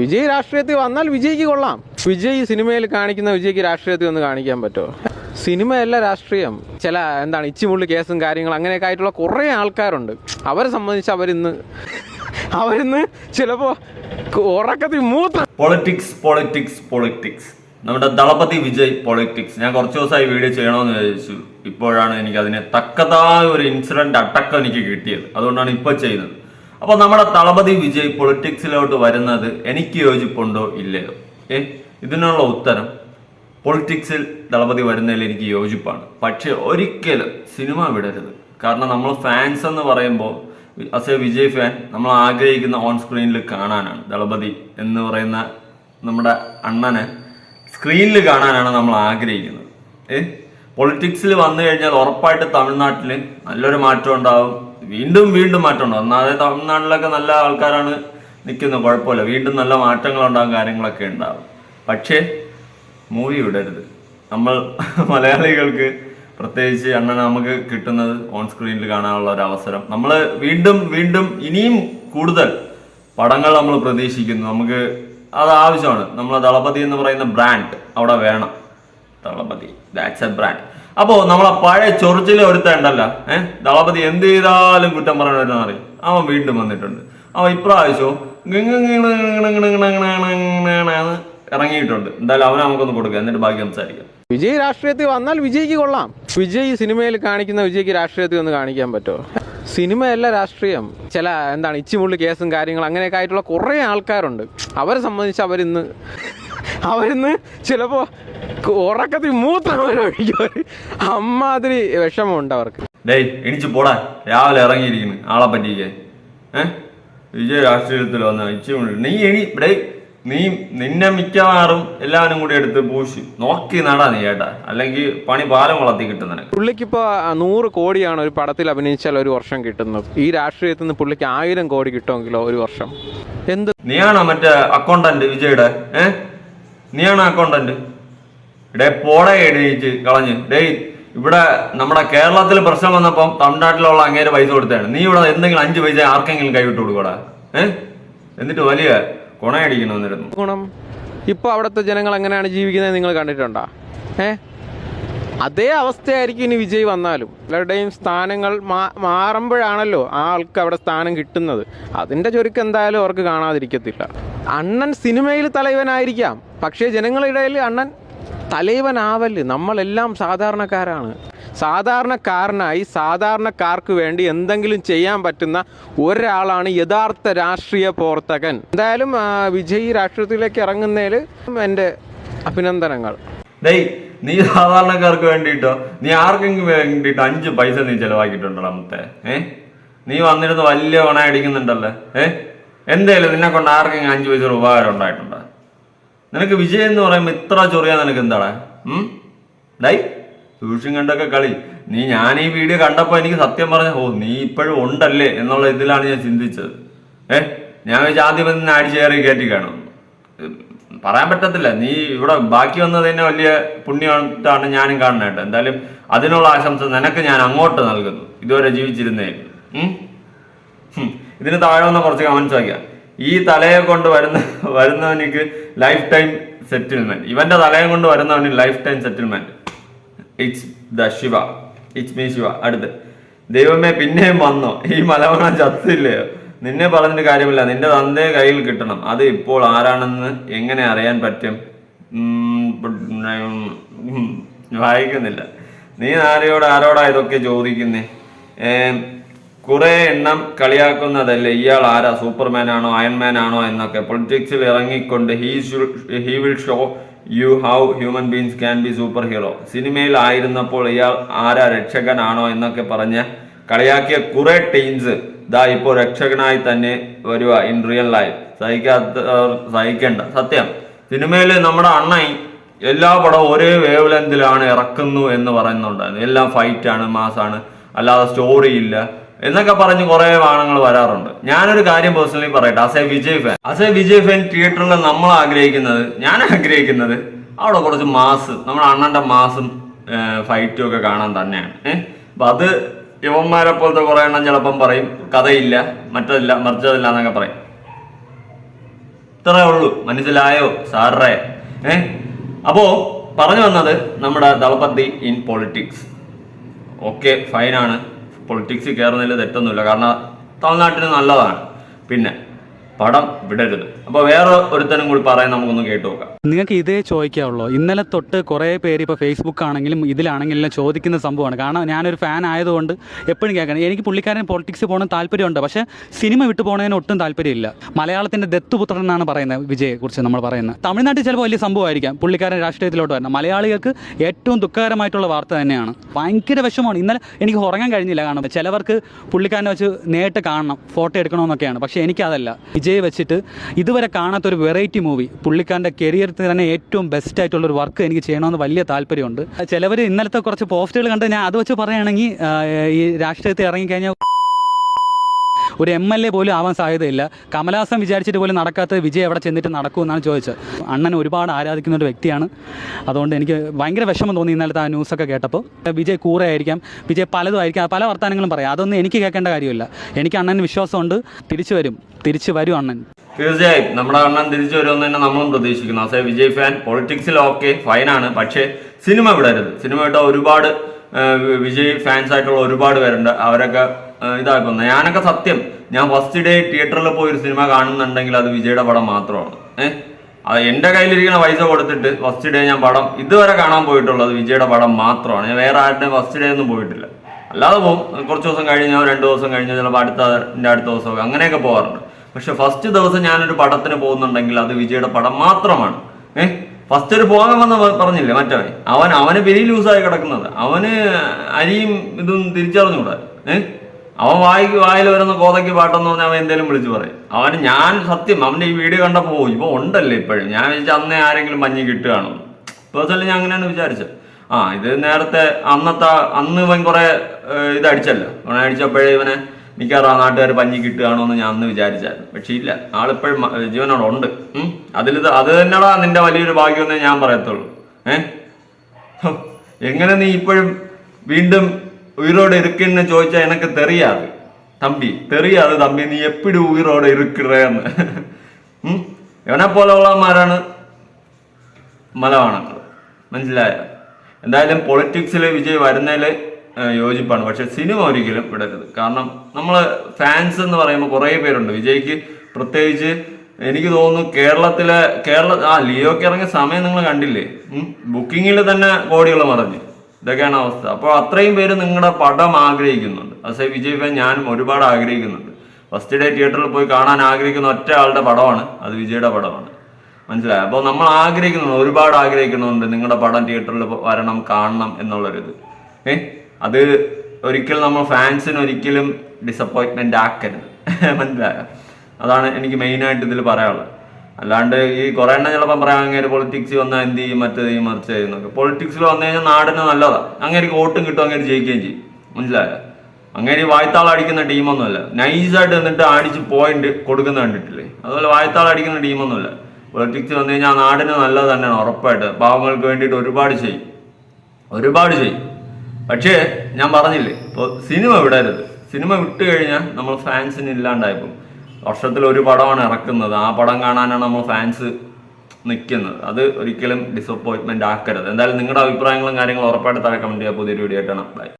വിജയ് രാഷ്ട്രീയത്തിൽ വന്നാൽ വിജയ്ക്ക് കൊള്ളാം. വിജയ് സിനിമയിൽ കാണിക്കുന്ന വിജയ്ക്ക് രാഷ്ട്രീയത്തിൽ ഒന്ന് കാണിക്കാൻ പറ്റുമോ? സിനിമയല്ല രാഷ്ട്രീയം. ചില എന്താണ് ഇച്ചിമുള്ളി കേസും കാര്യങ്ങളും അങ്ങനെയൊക്കെ ആയിട്ടുള്ള കുറേ ആൾക്കാരുണ്ട്. അവരെ സംബന്ധിച്ച് അവരിന്ന് അവരിന്ന് ചിലപ്പോ ഉറക്കത്തിൽ മൂത്ത പൊളിറ്റിക്സ് പൊളിറ്റിക്സ് പൊളിറ്റിക്സ് നമ്മുടെ ദളപതി വിജയ് പൊളിറ്റിക്സ് ഞാൻ കുറച്ച് ദിവസമായി വീഡിയോ ചെയ്യണമെന്ന് വിചാരിച്ചു. ഇപ്പോഴാണ് എനിക്ക് അതിന് തക്കതായ ഒരു ഇൻസിഡന്റ് അടക്കം എനിക്ക് കിട്ടിയത്. അതുകൊണ്ടാണ് ഇപ്പൊ ചെയ്യുന്നത്. അപ്പൊ നമ്മുടെ തളപതി വിജയ് പൊളിറ്റിക്സിലോട്ട് വരുന്നത് എനിക്ക് യോജിപ്പുണ്ടോ ഇല്ലയോ? ഏ ഇതിനുള്ള ഉത്തരം പൊളിറ്റിക്സിൽ ദളപതി വരുന്നതിൽ എനിക്ക് യോജിപ്പാണ്. പക്ഷെ ഒരിക്കലും സിനിമ വിടരുത്. കാരണം നമ്മൾ ഫാൻസ് എന്ന് പറയുമ്പോൾ അസ് എ വിജയ് ഫാൻ നമ്മൾ ആഗ്രഹിക്കുന്ന ഓൺ സ്ക്രീനിൽ കാണാനാണ്. ദളപതി എന്ന് പറയുന്ന നമ്മുടെ അണ്ണനെ സ്ക്രീനിൽ കാണാനാണ് നമ്മൾ ആഗ്രഹിക്കുന്നത്. ഏ പൊളിറ്റിക്സിൽ വന്നു കഴിഞ്ഞാൽ ഉറപ്പായിട്ട് തമിഴ്നാട്ടിൽ നല്ലൊരു മാറ്റം ഉണ്ടാവും. വീണ്ടും വീണ്ടും മാറ്റം ഉണ്ടാവും ഒന്നാമത് തമിഴ്നാട്ടിലൊക്കെ നല്ല ആൾക്കാരാണ് നിൽക്കുന്നത്. കുഴപ്പമില്ല. വീണ്ടും നല്ല മാറ്റങ്ങൾ ഉണ്ടാകും കാര്യങ്ങളൊക്കെ ഉണ്ടാകും. പക്ഷേ മൂവി വിടരുത്. നമ്മൾ മലയാളികൾക്ക് പ്രത്യേകിച്ച് അണ്ണൻ നമുക്ക് കിട്ടുന്നത് ഓൺ സ്ക്രീനിൽ കാണാനുള്ള ഒരു അവസരം. നമ്മൾ വീണ്ടും വീണ്ടും ഇനിയും കൂടുതൽ പടങ്ങൾ നമ്മൾ പ്രതീക്ഷിക്കുന്നു. നമുക്ക് അത് ആവശ്യമാണ്. നമ്മൾ ദളപതി എന്ന് പറയുന്ന ബ്രാൻഡ് അവിടെ വേണം. ദളപതി. ദാറ്റ്സ് എ ബ്രാൻഡ് അപ്പോ നമ്മളെ പഴയ ചൊറിച്ചിലെ ഒരുത്ത ഉണ്ടല്ലോ ഏഹ് ദളപതി എന്ത് ചെയ്താലും കുറ്റം പറയണമെന്ന് അവൻ വീണ്ടും വന്നിട്ടുണ്ട്. അവൻ ഇപ്രാവശ്യവും ഇറങ്ങിയിട്ടുണ്ട് എന്തായാലും അവനെ നമുക്കൊന്ന് കൊടുക്കുക എന്നിട്ട് ബാക്കി സംസാരിക്കാം വിജയ് രാഷ്ട്രീയത്തിൽ വന്നാൽ വിജയ്ക്ക് കൊള്ളാം വിജയ് സിനിമയിൽ കാണിക്കുന്ന വിജയ്ക്ക് രാഷ്ട്രീയത്തിൽ ഒന്ന് കാണിക്കാൻ പറ്റുമോ? സിനിമയല്ല രാഷ്ട്രീയം. ചില എന്താണ് ഇച്ചിമുള്ളി കേസും കാര്യങ്ങളും അങ്ങനെയൊക്കെ ആയിട്ടുള്ള കുറേ ആൾക്കാരുണ്ട്. അവരെ സംബന്ധിച്ച് അവരിന്ന് അവരിന്ന് ചിലപ്പോൾ ഉറക്കത്തിൽ മൂത്രം വരെ ഒഴിക്കും അമ്മാതിരി വിഷമമുണ്ട് അവർക്ക്. ഡേയ് എണിച്ച് പോടാ. രാവിലെ ഇറങ്ങിയിരിക്കുന്നു. ആളെ പറ്റിക്കേ. ഏഹ് വിജയ രാഷ്ട്രീയത്തിൽ വന്ന ഇച്ചിരി നീ എണി. ഡേയ് നീ നിന്നെ മിക്കവാറും എല്ലാവരും കൂടി എടുത്ത് പൂശി. നോക്കി നടാ നീ ഏട്ടാ. അല്ലെങ്കിൽ പണി പാലം വളർത്തി കിട്ടും നിനക്ക്. പുള്ളിക്കിപ്പോൾ നൂറ് കോടിയാണ് ഒരു പടത്തിൽ അഭിനയിച്ചാൽ ഒരു വർഷം കിട്ടുന്നത്. ഈ രാഷ്ട്രീയത്തിൽ നിന്ന് പുള്ളിക്ക് ആയിരം കോടി കിട്ടുമെങ്കിലോ ഒരു വർഷം? എന്ത്? നീയാണോ മറ്റേ അക്കൗണ്ടന്റ് വിജയുടെ? ഏ? നീയാണോ അക്കൗണ്ടന്റ് ഡേ പോടെ എഴുതിച്ച് കളഞ്ഞ്. ഡേ ഇവിടെ നമ്മുടെ കേരളത്തിൽ പ്രശ്നം വന്നപ്പം തമിഴ്നാട്ടിലുള്ള അങ്ങേര് പൈസ കൊടുത്താണ് നീ ഇവിടെ എന്തെങ്കിലും അഞ്ച് പൈസ ആർക്കെങ്കിലും കൈവിട്ട് കൊടുക്കടാ ഏഹ് എന്നിട്ട് വലിയ കൊണയടിക്കണം എന്നിരുന്നു. ഗുണം. ഇപ്പോൾ അവിടുത്തെ ജനങ്ങൾ എങ്ങനെയാണ് ജീവിക്കുന്നത് നിങ്ങൾ കണ്ടിട്ടുണ്ടോ? ഏ? അതേ അവസ്ഥയായിരിക്കും ഇനി വിജയ് വന്നാലും. എല്ലാവരുടെയും സ്ഥാനങ്ങൾ മാറുമ്പോഴാണല്ലോ ആ ആൾക്ക് അവിടെ സ്ഥാനം കിട്ടുന്നത്. അതിന്റെ ചുരുക്കം എന്തായാലും അവർക്ക് കാണാതിരിക്കത്തില്ല. അണ്ണൻ സിനിമയിൽ തലവനായിരിക്കാം. പക്ഷേ ജനങ്ങളുടെ ഇടയിൽ അണ്ണൻ തലൈവനാവൽ നമ്മളെല്ലാം സാധാരണക്കാരാണ്. സാധാരണക്കാരനായി സാധാരണക്കാർക്ക് വേണ്ടി എന്തെങ്കിലും ചെയ്യാൻ പറ്റുന്ന ഒരാളാണ് യഥാർത്ഥ രാഷ്ട്രീയ പ്രവർത്തകൻ. എന്തായാലും വിജയ് രാഷ്ട്രീയത്തിലേക്ക് ഇറങ്ങുന്നതിൽ എന്റെ അഭിനന്ദനങ്ങൾ. നീ സാധാരണക്കാർക്ക് വേണ്ടിയിട്ടോ നീ ആർക്കെങ്കിലും വേണ്ടിയിട്ട് അഞ്ച് പൈസ നീ ചെലവാക്കിയിട്ടുണ്ടോ നമുക്ക് ഏ? നീ വന്നിരുന്ന് വലിയ കൊണ അടിക്കുന്നുണ്ടല്ലേ ഏ? എന്തേലും നിന്നെ കൊണ്ട് ആർക്കെങ്കിലും അഞ്ച് പൈസ ഉപകാരം ഉണ്ടായിട്ടുണ്ടോ? നിനക്ക് വിജയം എന്ന് പറയുമ്പോൾ ഇത്ര ചൊറിയാ നിനക്ക് എന്താണ് ഡൈ ട്യൂഷൻ കണ്ടൊക്കെ കളി. നീ ഞാൻ ഈ വീഡിയോ കണ്ടപ്പോൾ എനിക്ക് സത്യം പറഞ്ഞ ഓ നീ ഇപ്പോഴും ഉണ്ടല്ലേ എന്നുള്ള ഇതിലാണ് ഞാൻ ചിന്തിച്ചത്. ഏ ഞാൻ വെച്ച് ആദ്യം നിന്നെ അടിച്ച് കയറി കയറ്റി കാണും. പറയാൻ പറ്റത്തില്ല. നീ ഇവിടെ ബാക്കി വന്നത് തന്നെ വലിയ പുണ്യമായിട്ടാണ് ഞാനും കാണുന്നത് എന്തായാലും അതിനുള്ള ആശംസ നിനക്ക് ഞാൻ അങ്ങോട്ട് നൽകുന്നു. ഇതുവരെ ജീവിച്ചിരുന്നേ. ഇതിന് താഴെ വന്ന കുറച്ച് കമൻസ് വായിക്കാം. ഈ തലയെ കൊണ്ട് വരുന്ന വരുന്നവനിക്ക് ലൈഫ് ടൈം സെറ്റിൽമെന്റ് ഇവന്റെ തലയെ കൊണ്ട് വരുന്നവന് lifetime settlement it's the Shiva it's me Shiva അടുത്ത്. ദൈവമേ പിന്നെയും വന്നോ. ഈ മലവണ ചത്തില്ലയോ നിന്നെ പറഞ്ഞിട്ട് കാര്യമില്ല. നിന്റെ തന്തയെ കയ്യിൽ കിട്ടണം. അത് ഇപ്പോൾ ആരാണെന്ന് എങ്ങനെ അറിയാൻ പറ്റും? വായിക്കുന്നില്ല. നീ ആരെയോട് ആരോടാ ഇതൊക്കെ ചോദിക്കുന്നേ? കുറെ എണ്ണം കളിയാക്കുന്നതല്ലേ? ഇയാൾ ആരാ? സൂപ്പർമാൻ ആണോ? അയൺമാൻ ആണോ? എന്നൊക്കെ. പൊളിറ്റിക്സിൽ ഇറങ്ങിക്കൊണ്ട് he he will show you how human beings can be superhero സിനിമയിൽ ആയിരുന്നപ്പോൾ ഇയാൾ ആരാ? രക്ഷകനാണോ? എന്നൊക്കെ പറഞ്ഞ് കളിയാക്കിയ കുറെ ടീംസ് ദാ ഇപ്പോൾ രക്ഷകനായി തന്നെ വരുക ഇൻ റിയൽ ലൈഫ് സഹിക്കാത്ത സഹിക്കേണ്ട. സത്യം. സിനിമയിൽ നമ്മുടെ അണ്ണൻ എല്ലാ പടവും ഒരേ വേവ് ലെന്തിലാണ് ഇറക്കുന്നു എന്ന് പറയുന്നുണ്ടായിരുന്നു എല്ലാം ഫൈറ്റ് ആണ് മാസാണ് അല്ലാതെ സ്റ്റോറി ഇല്ല. എന്നൊക്കെ പറഞ്ഞ് കുറെ വാണങ്ങൾ വരാറുണ്ട്. ഞാനൊരു കാര്യം പേഴ്സണലി പറയട്ടെ. As a Vijay fan as a Vijay fan തിയേറ്ററിൽ നമ്മൾ ആഗ്രഹിക്കുന്നത് ഞാൻ ആഗ്രഹിക്കുന്നത് അവിടെ കുറച്ച് മാസ് നമ്മുടെ അണ്ണന്റെ മാസും ഫൈറ്റും ഒക്കെ കാണാൻ തന്നെയാണ്. ഏഹ് അപ്പൊ അത് യുവന്മാരെ പോലത്തെ കുറെ എണ്ണം ചിലപ്പം പറയും. കഥയില്ല മറ്റതില്ല മറിച്ചതില്ല എന്നൊക്കെ പറയും. ഇത്രേ ഉള്ളൂ. മനസ്സിലായോ? സാറേ. ഏ അപ്പോ പറഞ്ഞു വന്നത് നമ്മുടെ ദളപതി ഇൻ പൊളിറ്റിക്സ് ഓക്കെ ഫൈനാണ് പൊളിറ്റിക്സിൽ കയറുന്നതിൽ തെറ്റൊന്നുമില്ല. കാരണം തമിഴ്നാട്ടിന് നല്ലതാണ്. പിന്നെ പടം വിടരുത്. അപ്പോൾ വേറെ ഒരുത്തനും കൂടി പറയാൻ നമുക്കൊന്ന് കേട്ടു നോക്കാം. നിങ്ങൾക്ക് ഇതേ ചോദിക്കാവുള്ളൂ. ഇന്നലെ തൊട്ട് കുറേ പേര് ഇപ്പോൾ ഫേസ്ബുക്ക് ആണെങ്കിലും ഇതിലാണെങ്കിലും ചോദിക്കുന്ന സംഭവമാണ്. കാരണം ഞാനൊരു ഫാൻ ആയതുകൊണ്ട് എപ്പോഴും കേൾക്കണം. എനിക്ക് പുള്ളിക്കാരൻ പൊളിറ്റിക്സ് പോകണം താല്പര്യമുണ്ട്. പക്ഷേ സിനിമ വിട്ടു പോകുന്നതിന് ഒട്ടും താല്പര്യമില്ല. മലയാളത്തിന്റെ ദത്തുപുത്രൻ എന്നാണ് പറയുന്നത് വിജയെ കുറിച്ച് നമ്മൾ പറയുന്നത്. തമിഴ്നാട്ടിൽ ചിലപ്പോൾ വലിയ സംഭവമായിരിക്കാം. പുള്ളിക്കാരൻ രാഷ്ട്രീയത്തിലോട്ട് വരണം. മലയാളികൾക്ക് ഏറ്റവും ദുഃഖകരമായിട്ടുള്ള വാർത്ത തന്നെയാണ്. ഭയങ്കര വിഷമമാണ്. ഇന്നലെ എനിക്ക് ഉറങ്ങാൻ കഴിഞ്ഞില്ല. കാരണം ചിലവർക്ക് പുള്ളിക്കാരനെ വെച്ച് നേരിട്ട് കാണണം ഫോട്ടോ എടുക്കണമെന്നൊക്കെയാണ്. പക്ഷേ എനിക്കതല്ല. വിജയ് വെച്ചിട്ട് ഇതുവരെ കാണാത്തൊരു വെറൈറ്റി മൂവി പുള്ളിക്കാരന്റെ കരിയറിൽ തന്നെ ഏറ്റവും ബെസ്റ്റ് ആയിട്ടുള്ള ഒരു വർക്ക് എനിക്ക് ചെയ്യണമെന്ന് വലിയ താല്പര്യമുണ്ട്. ചിലവർ ഇന്നലത്തെ കുറച്ച് പോസ്റ്റുകൾ കണ്ട് ഞാൻ അത് വെച്ച് പറയുകയാണെങ്കിൽ ഈ രാഷ്ട്രീയത്തിൽ ഇറങ്ങിക്കഴിഞ്ഞാൽ ഒരു എം എൽ എ പോലും ആവാൻ സാധ്യതയില്ല. കമലഹാസൻ വിചാരിച്ചിട്ട് പോലും നടക്കാത്ത വിജയ് എവിടെ ചെന്നിട്ട് നടക്കുമെന്നാണ് ചോദിച്ചത്. അണ്ണൻ ഒരുപാട് ആരാധിക്കുന്ന ഒരു വ്യക്തിയാണ്. അതുകൊണ്ട് എനിക്ക് ഭയങ്കര വിഷമം തോന്നി ഇന്നലത്തെ ആ ന്യൂസൊക്കെ കേട്ടപ്പോൾ. വിജയ് കൂറയായിരിക്കാം വിജയ് പലതും ആയിരിക്കാം പല വർത്തമാനങ്ങളും പറയാം. അതൊന്നും എനിക്ക് കേൾക്കേണ്ട കാര്യമില്ല. എനിക്ക് അണ്ണന് വിശ്വാസമുണ്ട്. തിരിച്ചു വരും. തിരിച്ചു വരും അണ്ണൻ. തീർച്ചയായും. നമ്മുടെ അണ്ണൻ തിരിച്ചു വരുമെന്ന് തന്നെ നമ്മളും പ്രതീക്ഷിക്കുന്നു. അസേ വിജയ് ഫാൻ പൊളിറ്റിക്സിൽ ഓക്കെ ഫൈനാണ് പക്ഷേ സിനിമ വിടരുത്. സിനിമ വിട്ട ഒരുപാട് വിജയ് ഫാൻസ് ആയിട്ടുള്ള ഒരുപാട് പേരുണ്ട്. അവരൊക്കെ ആ, ഇതാക്കുന്നു. ഞാനൊക്കെ സത്യം. ഞാൻ ഫസ്റ്റ് ഡേ തിയേറ്ററിൽ പോയി ഒരു സിനിമ കാണുന്നുണ്ടെങ്കിൽ അത് വിജയുടെ പടം മാത്രമാണ്. ഏഹ് അത് എന്റെ കയ്യിലിരിക്കുന്ന പൈസ കൊടുത്തിട്ട് ഫസ്റ്റ് ഡേ ഞാൻ പടം ഇതുവരെ കാണാൻ പോയിട്ടുള്ളത് വിജയുടെ പടം മാത്രമാണ്. ഞാൻ വേറെ ആരുടെ ഫസ്റ്റ് ഡേ ഒന്നും പോയിട്ടില്ല. അല്ലാതെ പോകും. കുറച്ച് ദിവസം കഴിഞ്ഞോ രണ്ട് ദിവസം കഴിഞ്ഞോ ചിലപ്പോൾ അടുത്ത എന്റെ അടുത്ത ദിവസമൊക്കെ അങ്ങനെയൊക്കെ പോകാറുണ്ട്. പക്ഷെ ഫസ്റ്റ് ദിവസം ഞാനൊരു പടത്തിന് പോകുന്നുണ്ടെങ്കിൽ അത് വിജയുടെ പടം മാത്രമാണ്. ഏഹ് ഫസ്റ്റ് ഒരു പോകാൻ വന്ന പ- പറഞ്ഞില്ലേ മറ്റവൻ? അവൻ അവന് പെരി ലൂസായി കിടക്കുന്നത്. അവന് അരിയും ഇതും തിരിച്ചറിഞ്ഞുകൂടാ. ഏഹ് അവൻ വായിക്ക് വായിൽ വരുന്ന കോതയ്ക്ക് പാട്ടെന്ന് പറഞ്ഞാൽ അവൻ എന്തേലും വിളിച്ചു പറയും. അവന് ഞാൻ സത്യം അവന്റെ ഈ വീഡിയോ കണ്ടപ്പോ പോയി ഉണ്ടല്ലേ ഇപ്പോഴും. ഞാൻ വിചാരിച്ച അന്നേ ആരെങ്കിലും മഞ്ഞ് കിട്ടുകയാണോ? പേഴ്സണലി ഞാൻ അങ്ങനെയാണ് വിചാരിച്ചത്. ആ ഇത് നേരത്തെ അന്നത്തെ അന്ന് ഇവൻ കുറെ ഇതടിച്ചല്ലോ അവനെ അടിച്ചപ്പോഴേ ഇവനെ മിക്കവാറും ആ നാട്ടുകാർ പഞ്ഞി കിട്ടുകയാണോ എന്ന് ഞാൻ അന്ന് വിചാരിച്ചായിരുന്നു. പക്ഷേ ഇല്ല ആളിപ്പോഴും ജീവനോട് ഉണ്ട്. അതിൽ അത് തന്നെടാ നിന്റെ വലിയൊരു ഭാഗ്യമെന്നേ ഞാൻ പറയത്തുള്ളൂ. ഏഹ് എങ്ങനെ നീ ഇപ്പോഴും വീണ്ടും உயிரோடு இருக்குன்னு ചോദിച്ചാൽ எனக்கு தெரியாது தம்பி தெரியாது തമ്പി നീ എപ്പോഴും ഉയരോടെ ഇരിക്കുറേന്ന് ഇവനെ പോലെയുള്ളമാരാണ് മലവാണക്കൾ മനസ്സിലായോ? എന്തായാലും പൊളിറ്റിക്സിൽ വിജയ് വരുന്നതിൽ യോജിപ്പാണ്. പക്ഷെ സിനിമ ഒരിക്കലും വിടരുത്. കാരണം നമ്മൾ ഫാൻസ് എന്ന് പറയുമ്പോൾ കുറേ പേരുണ്ട്. വിജയ്ക്ക് പ്രത്യേകിച്ച് എനിക്ക് തോന്നുന്നു കേരളത്തിലെ കേരള ആ ലിയോക്ക് ഇറങ്ങിയ സമയം നിങ്ങൾ കണ്ടില്ലേ? ബുക്കിങ്ങിൽ തന്നെ കോടികൾ മറിഞ്ഞു. ഇതൊക്കെയാണ് അവസ്ഥ. അപ്പോൾ അത്രയും പേര് നിങ്ങളുടെ പടം ആഗ്രഹിക്കുന്നുണ്ട്. അസേ വിജയ് ഫാൻ ഞാനും ഒരുപാട് ആഗ്രഹിക്കുന്നുണ്ട്. ഫസ്റ്റ് ഡേ തിയേറ്ററിൽ പോയി കാണാൻ ആഗ്രഹിക്കുന്ന ഒറ്റ ആളുടെ പടമാണ്. അത് വിജയുടെ പടമാണ്. മനസ്സിലായി? അപ്പോൾ നമ്മൾ ആഗ്രഹിക്കുന്നുണ്ട്. ഒരുപാട് ആഗ്രഹിക്കുന്നുണ്ട് നിങ്ങളുടെ പടം തിയേറ്ററിൽ വരണം കാണണം എന്നുള്ളൊരിത്. ഏ? അത് ഒരിക്കലും നമ്മൾ ഫാൻസിന് ഒരിക്കലും ഡിസപ്പോയിൻമെന്റ് ആക്കരുത്. മനസ്സിലായോ? അതാണ് എനിക്ക് മെയിനായിട്ട് ഇതിൽ പറയാനുള്ളത്. അല്ലാണ്ട് ഈ കുറെ എണ്ണം ചിലപ്പോൾ പറയാം അങ്ങനെ പൊളിറ്റിക്സ് വന്നാൽ എന്ത് ചെയ്യും മറ്റേത് ചെയ്യും മറിച്ച് ചെയ്യുന്നൊക്കെ പൊളിറ്റിക്സിൽ വന്നു കഴിഞ്ഞാൽ നാടിന് നല്ലതാണ് അങ്ങനെ വോട്ടും കിട്ടും അങ്ങനെ ജയിക്കുകയും ചെയ്യും. മനസ്സിലായോ? അങ്ങനെ വായ്ത്താൾ അടിക്കുന്ന ടീമൊന്നുമല്ല. നൈസായിട്ട് എന്നിട്ട് അടിച്ച് പോയിന്റ് കൊടുക്കുന്ന കണ്ടിട്ടില്ലേ? അതുപോലെ വായ്ത്താൾ അടിക്കുന്ന ടീമൊന്നുമല്ല. പൊളിറ്റിക്സ് വന്നു കഴിഞ്ഞാൽ നാടിന് നല്ലത് തന്നെയാണ് ഉറപ്പായിട്ട്. പാവങ്ങൾക്ക് വേണ്ടിയിട്ട് ഒരുപാട് ചെയ്യും. ഒരുപാട് ചെയ്യും. പക്ഷേ ഞാൻ പറഞ്ഞില്ലേ ഇപ്പോൾ സിനിമ വിടരുത്. സിനിമ വിട്ട് കഴിഞ്ഞാൽ നമ്മൾ ഫാൻസിന് ഇല്ലാണ്ടായിപ്പോൾ വർഷത്തിൽ ഒരു പടമാണ് ഇറക്കുന്നത്. ആ പടം കാണാനാണ് നമ്മൾ ഫാൻസ് നിൽക്കുന്നത് അത് ഒരിക്കലും ഡിസപ്പോയിൻമെന്റ് ആക്കരുത്. എന്തായാലും നിങ്ങളുടെ അഭിപ്രായങ്ങളും കാര്യങ്ങളും ഉറപ്പായിട്ട് താഴെ കമന്റ് ചെയ്യുക പുതിയൊരു വീഡിയോ ആയിട്ടാണ് ബൈ